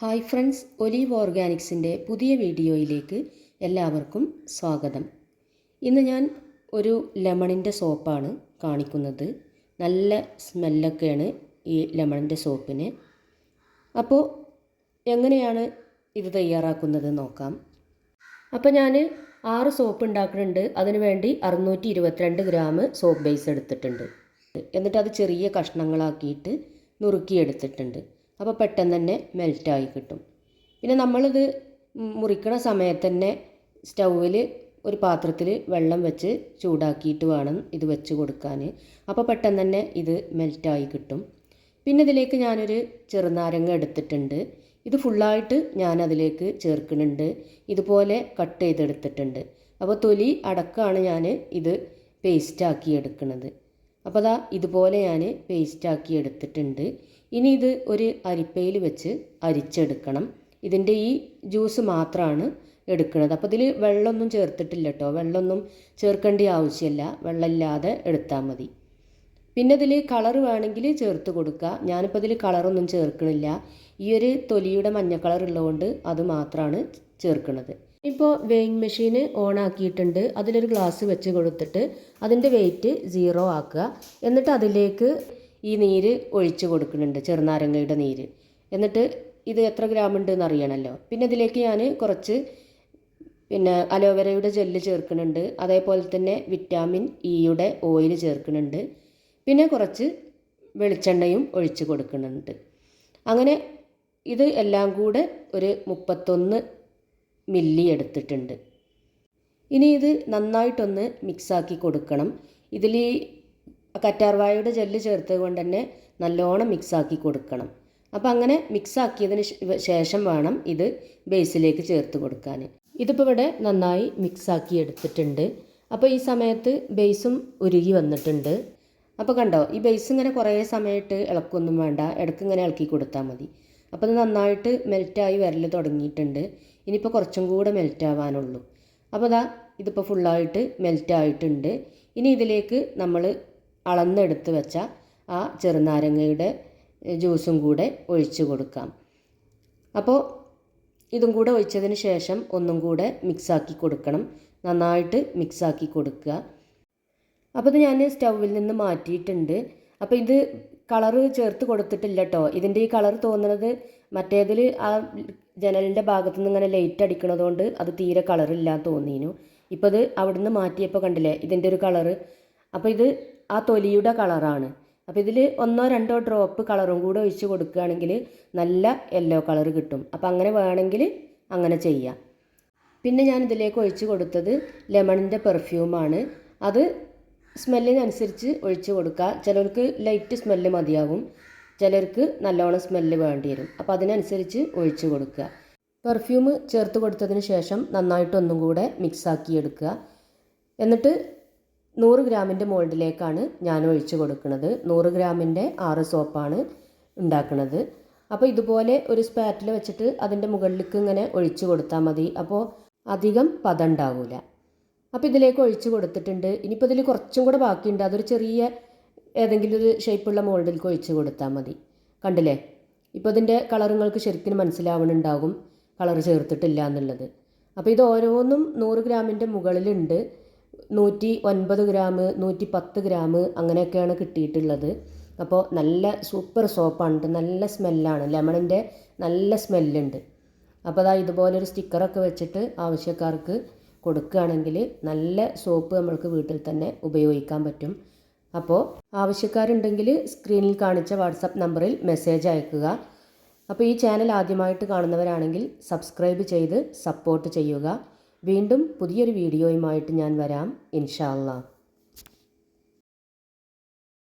Hi friends olive ഓർഗാനിക്സിന്റെ പുതിയ വീഡിയോയിലേക്ക് എല്ലാവർക്കും സ്വാഗതം. ഇന്ന് ഞാൻ ഒരു ലെമണിന്റെ സോപ്പാണ് കാണിക്കുന്നത്. നല്ല സ്മെല്ലൊക്കെയാണ് ഈ ലെമണിന്റെ സോപ്പിന്. അപ്പോൾ എങ്ങനെയാണ് ഇത് തയ്യാറാക്കുന്നത് നോക്കാം. അപ്പോൾ ഞാൻ ആറ് സോപ്പ് ഉണ്ടാക്കുന്നുണ്ട്. അതിനുവേണ്ടി അറുന്നൂറ്റി ഇരുപത്തിരണ്ട് ഗ്രാം സോപ്പ് ബേസ് എടുത്തിട്ടുണ്ട്. എന്നിട്ട് അത് ചെറിയ കഷ്ണങ്ങളാക്കിയിട്ട് നുറുക്കിയെടുത്തിട്ടുണ്ട്. അപ്പോൾ പെട്ടെന്ന് തന്നെ മെൽറ്റായി കിട്ടും. പിന്നെ നമ്മളിത് മുറിക്കണ സമയത്ത് തന്നെ സ്റ്റൗവിൽ ഒരു പാത്രത്തിൽ വെള്ളം വെച്ച് ചൂടാക്കിയിട്ട് വേണം ഇത് വെച്ച് കൊടുക്കാൻ. അപ്പോൾ പെട്ടെന്ന് തന്നെ ഇത് മെൽറ്റായി കിട്ടും. പിന്നെ ഇതിലേക്ക് ഞാനൊരു ചെറുനാരങ്ങ എടുത്തിട്ടുണ്ട്. ഇത് ഫുള്ളായിട്ട് ഞാൻ അതിലേക്ക് ചേർക്കുന്നുണ്ട്. ഇതുപോലെ കട്ട് ചെയ്തെടുത്തിട്ടുണ്ട്. അപ്പോൾ തൊലി അടക്കമാണ് ഞാൻ ഇത് പേസ്റ്റാക്കി എടുക്കുന്നത്. അപ്പോൾ അതാ ഇതുപോലെ ഞാൻ പേസ്റ്റാക്കി എടുത്തിട്ടുണ്ട്. ഇനി ഇത് ഒരു അരിപ്പയിൽ വെച്ച് അരിച്ചെടുക്കണം. ഇതിന്റെ ഈ ജ്യൂസ് മാത്രമാണ് എടുക്കുന്നത് അപ്പോൾ ഇതിൽ വെള്ളമൊന്നും ചേർത്തിട്ടില്ല കേട്ടോ വെള്ളമൊന്നും ചേർക്കേണ്ട ആവശ്യമില്ല വെള്ളമില്ലാതെ എടുത്താൽ മതി. പിന്നെ ഇതിൽ കളർ വേണമെങ്കിൽ ചേർത്ത് കൊടുക്കുക ഞാനിപ്പോൾ ഇതിൽ കളറൊന്നും ചേർക്കണില്ല. ഈ ഒരു തൊലിയുടെ മഞ്ഞ കളർ ഉള്ളതുകൊണ്ട് അത് മാത്രമാണ് ചേർക്കുന്നത് ഇപ്പോൾ വെയിങ് മെഷീൻ ഓൺ ആക്കിയിട്ടുണ്ട് അതിലൊരു ഗ്ലാസ് വെച്ച് കൊടുത്തിട്ട് അതിന്റെ വെയിറ്റ് സീറോ ആക്കുക. എന്നിട്ട് അതിലേക്ക് ഈ നീര് ഒഴിച്ച് കൊടുക്കുന്നുണ്ട് ചെറുനാരങ്ങയുടെ നീര്. എന്നിട്ട് ഇത് എത്ര ഗ്രാം ഉണ്ട് എന്ന് അറിയണമല്ലോ പിന്നെ ഇതിലേക്ക് ഞാൻ കുറച്ച് പിന്നെ അലോവേരയുടെ ജെല്ല് ചേർക്കുന്നുണ്ട്. അതേപോലെ തന്നെ വിറ്റാമിൻ ഇയുടെ ഓയിൽ ചേർക്കുന്നുണ്ട്. പിന്നെ കുറച്ച് വെളിച്ചെണ്ണയും ഒഴിച്ച് കൊടുക്കുന്നുണ്ട്. അങ്ങനെ ഇത് എല്ലാം കൂടെ ഒരു മുപ്പത്തൊന്ന് മില്ലി എടുത്തിട്ടുണ്ട്. ഇനി ഇത് നന്നായിട്ടൊന്ന് മിക്സാക്കി കൊടുക്കണം. ഇതിൽ കറ്റാർവാഴയുടെ ജെല്ല് ചേർത്തത് കൊണ്ട് തന്നെ നല്ലോണം മിക്സാക്കി കൊടുക്കണം. അപ്പോൾ അങ്ങനെ മിക്സാക്കിയതിന് ശേഷം വേണം ഇത് ബേസിലേക്ക് ചേർത്ത് കൊടുക്കാൻ. ഇതിപ്പോൾ ഇവിടെ നന്നായി മിക്സാക്കി എടുത്തിട്ടുണ്ട്. അപ്പോൾ ഈ സമയത്ത് ബേസും ഉരുകി വന്നിട്ടുണ്ട്. അപ്പോൾ കണ്ടോ ഈ ബേസ് ഇങ്ങനെ കുറേ സമയത്ത് ഇളക്കൊന്നും വേണ്ട. ഇടയ്ക്ക് ഇങ്ങനെ ഇളക്കി കൊടുത്താൽ മതി. അപ്പോൾ അത് നന്നായിട്ട് മെൽറ്റായി വരൽ തുടങ്ങിയിട്ടുണ്ട്. ഇനിയിപ്പോൾ കുറച്ചും കൂടെ മെൽറ്റ് ആവാനുള്ളൂ അപ്പോൾ അതാ ഇതിപ്പോൾ ഫുള്ളായിട്ട് മെൽറ്റായിട്ടുണ്ട്. ഇനി ഇതിലേക്ക് നമ്മൾ അളന്നെടുത്ത് വെച്ച ആ ചെറുനാരങ്ങയുടെ ജ്യൂസും കൂടെ ഒഴിച്ചു കൊടുക്കാം. അപ്പോൾ ഇതും കൂടെ ഒഴിച്ചതിന് ശേഷം ഒന്നും കൂടെ മിക്സാക്കി കൊടുക്കണം. നന്നായിട്ട് മിക്സാക്കി കൊടുക്കുക. അപ്പോൾ ഇത് ഞാൻ സ്റ്റൗവിൽ നിന്ന് മാറ്റിയിട്ടുണ്ട്. അപ്പോൾ ഇത് കളറ് ചേർത്ത് കൊടുത്തിട്ടില്ല കേട്ടോ ഇതിന്റെ ഈ കളർ തോന്നുന്നത് മറ്റേതിൽ ആ ജനലിന്റെ ഭാഗത്തു നിന്ന് ഇങ്ങനെ ലൈറ്റ് അടിക്കണതുകൊണ്ട് അത് തീരെ കളറില്ല തോന്നിയിരുന്നു ഇപ്പോൾ ഇത് അവിടുന്ന് മാറ്റിയപ്പോൾ കണ്ടില്ലേ ഇതിന്റെ ഒരു കളറ്. അപ്പോൾ ഇത് ആ തൊലിയുടെ കളറാണ്. അപ്പോൾ ഇതിൽ ഒന്നോ രണ്ടോ ഡ്രോപ്പ് കളറും കൂടെ ഒഴിച്ച് കൊടുക്കുകയാണെങ്കിൽ നല്ല യെല്ലോ കളർ കിട്ടും. അപ്പോൾ അങ്ങനെ വേണമെങ്കിൽ അങ്ങനെ ചെയ്യാം. പിന്നെ ഞാൻ ഇതിലേക്ക് ഒഴിച്ച് കൊടുത്തത് ലെമണിന്റെ പെർഫ്യൂമാണ്. അത് സ്മെല്ലിനനുസരിച്ച് ഒഴിച്ച് കൊടുക്കുക. ചിലർക്ക് ലൈറ്റ് സ്മെല്ല് മതിയാകും. ചിലർക്ക് നല്ലോണം സ്മെല്ല് വേണ്ടി വരും. അപ്പോൾ അതിനനുസരിച്ച് ഒഴിച്ച് കൊടുക്കുക. പെർഫ്യൂം ചേർത്ത് കൊടുത്തതിന് ശേഷം നന്നായിട്ട് ഒന്നും കൂടെ മിക്സാക്കി എടുക്കുക. എന്നിട്ട് നൂറ് ഗ്രാമിന്റെ മോൾഡിലേക്കാണ് ഞാൻ ഒഴിച്ച് കൊടുക്കുന്നത്. നൂറ് ഗ്രാമിന്റെ ആറ് സോപ്പാണ് ഉണ്ടാക്കുന്നത്. അപ്പോൾ ഇതുപോലെ ഒരു സ്പാറ്റിൽ വെച്ചിട്ട് അതിന്റെ മുകളിലേക്ക് ഇങ്ങനെ ഒഴിച്ച് കൊടുത്താൽ മതി. അപ്പോൾ അധികം പതം ഉണ്ടാവില്ല അപ്പോൾ ഇതിലേക്ക് ഒഴിച്ച് കൊടുത്തിട്ടുണ്ട്. ഇനിയിപ്പോൾ ഇതിൽ കുറച്ചും കൂടെ ബാക്കിയുണ്ട്. അതൊരു ചെറിയ ഏതെങ്കിലും ഒരു ഷേപ്പുള്ള മോൾഡിലേക്ക് ഒഴിച്ച് കൊടുത്താൽ മതി. കണ്ടില്ലേ? ഇപ്പോൾ ഇതിന്റെ കളറുങ്ങൾക്ക് ശരിക്കും മനസ്സിലാവണുണ്ടാകും. കളർ ചേർത്തിട്ടില്ല എന്നുള്ളത്. അപ്പോൾ ഇത് ഓരോന്നും നൂറ് ഗ്രാമിന്റെ മുകളിലുണ്ട്. നൂറ്റി ഒൻപത് ഗ്രാം നൂറ്റി പത്ത് ഗ്രാം അങ്ങനെയൊക്കെയാണ് കിട്ടിയിട്ടുള്ളത്. അപ്പോൾ നല്ല സൂപ്പർ സോപ്പാണ് നല്ല സ്മെല്ലാണ് ലെമണിന്റെ നല്ല സ്മെല്ലുണ്ട് അപ്പോൾ അതാ ഇതുപോലൊരു സ്റ്റിക്കറൊക്കെ വെച്ചിട്ട് ആവശ്യക്കാർക്ക് കൊടുക്കുകയാണെങ്കിൽ നല്ല സോപ്പ് നമ്മൾക്ക് വീട്ടിൽ തന്നെ ഉപയോഗിക്കാൻ പറ്റും. അപ്പോൾ ആവശ്യക്കാരുണ്ടെങ്കിൽ സ്ക്രീനിൽ കാണിച്ച വാട്സപ്പ് നമ്പറിൽ മെസ്സേജ് അയക്കുക. അപ്പോൾ ഈ ചാനൽ ആദ്യമായിട്ട് കാണുന്നവരാണെങ്കിൽ സബ്സ്ക്രൈബ് ചെയ്ത് സപ്പോർട്ട് ചെയ്യുക. വീണ്ടും പുതിയൊരു വീഡിയോയുമായിട്ട് ഞാൻ വരാം. ഇൻഷാ